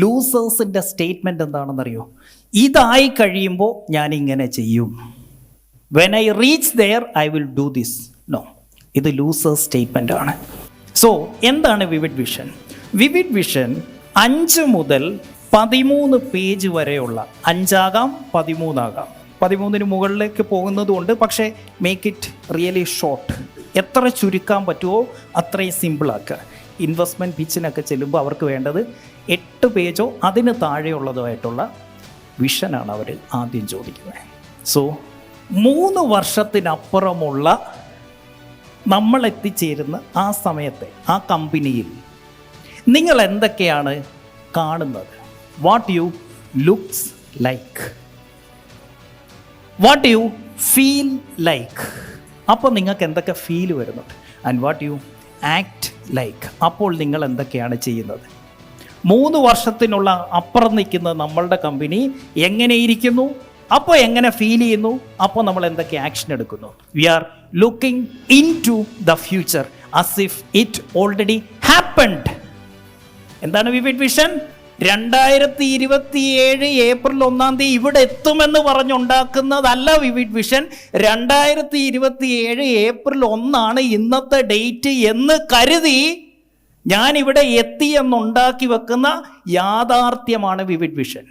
ലൂസേഴ്സിന്റെ statement എന്താണെന്നറിയോ? ഇതായി കഴിയുമ്പോൾ ഞാൻ ഇങ്ങനെ ചെയ്യും. When I reach there I will do this no ഇത് ലൂസേഴ്സ് സ്റ്റേറ്റ്മെന്റ് ആണ്. സോ എന്താണ് വിവിഡ് വിഷൻ? വിവിഡ് വിഷൻ അഞ്ച് മുതൽ പതിമൂന്ന് പേജ് വരെയുള്ള അഞ്ചാകാം പതിമൂന്നാകാം. പതിമൂന്നിന് മുകളിലേക്ക് പോകുന്നതുകൊണ്ട് പക്ഷേ മേക്ക് ഇറ്റ് റിയലി ഷോർട്ട് എത്ര ചുരുക്കാൻ പറ്റുമോ അത്രയും സിമ്പിളാക്കുക ഇൻവെസ്റ്റ്മെന്റ് പിച്ചിനൊക്കെ ചെല്ലുമ്പോൾ അവർക്ക് വേണ്ടത് എട്ട് പേജോ അതിന് താഴെയുള്ളതോ ആയിട്ടുള്ള വിഷനാണ് അവർ ആദ്യം ചോദിക്കുന്നത്. സോ മൂന്ന് വർഷത്തിനപ്പുറമുള്ള നമ്മൾ എത്തിച്ചേരുന്ന ആ സമയത്തെ ആ കമ്പനിയിൽ നിങ്ങൾ എന്തൊക്കെയാണ് കാണുന്നത്? What you looks like what you feel like അപ്പോൾ നിങ്ങൾക്ക് എന്തൊക്കെ ഫീൽ വരുന്നുണ്ട്? And what you act like അപ്പോൾ നിങ്ങൾ എന്തൊക്കെയാണ് ചെയ്യുന്നത്? മൂന്ന് വർഷത്തിനുള്ള അപ്പുറം നിൽക്കുന്ന നമ്മളുടെ കമ്പനി എങ്ങനെയിരിക്കുന്നു? അപ്പോൾ എങ്ങനെ ഫീൽ ചെയ്യുന്നു? അപ്പോൾ നമ്മൾ എന്തൊക്കെ ആക്ഷൻ എടുക്കുന്നു? We are looking into the future as if it already happened എന്താണ് വിവിഡ് വിഷൻ? രണ്ടായിരത്തി ഇരുപത്തിയേഴ് ഏപ്രിൽ ഒന്നാം തീയതി ഇവിടെ എത്തുമെന്ന് പറഞ്ഞുണ്ടാക്കുന്നതല്ല വിവിഡ് വിഷൻ. രണ്ടായിരത്തി ഇരുപത്തിയേഴ് ഏപ്രിൽ ഒന്നാണ് ഇന്നത്തെ ഡേറ്റ് എന്ന് കരുതി ഞാൻ ഇവിടെ എത്തി എന്നുണ്ടാക്കി വെക്കുന്ന യാഥാർത്ഥ്യമാണ് വിവിഡ് വിഷൻ.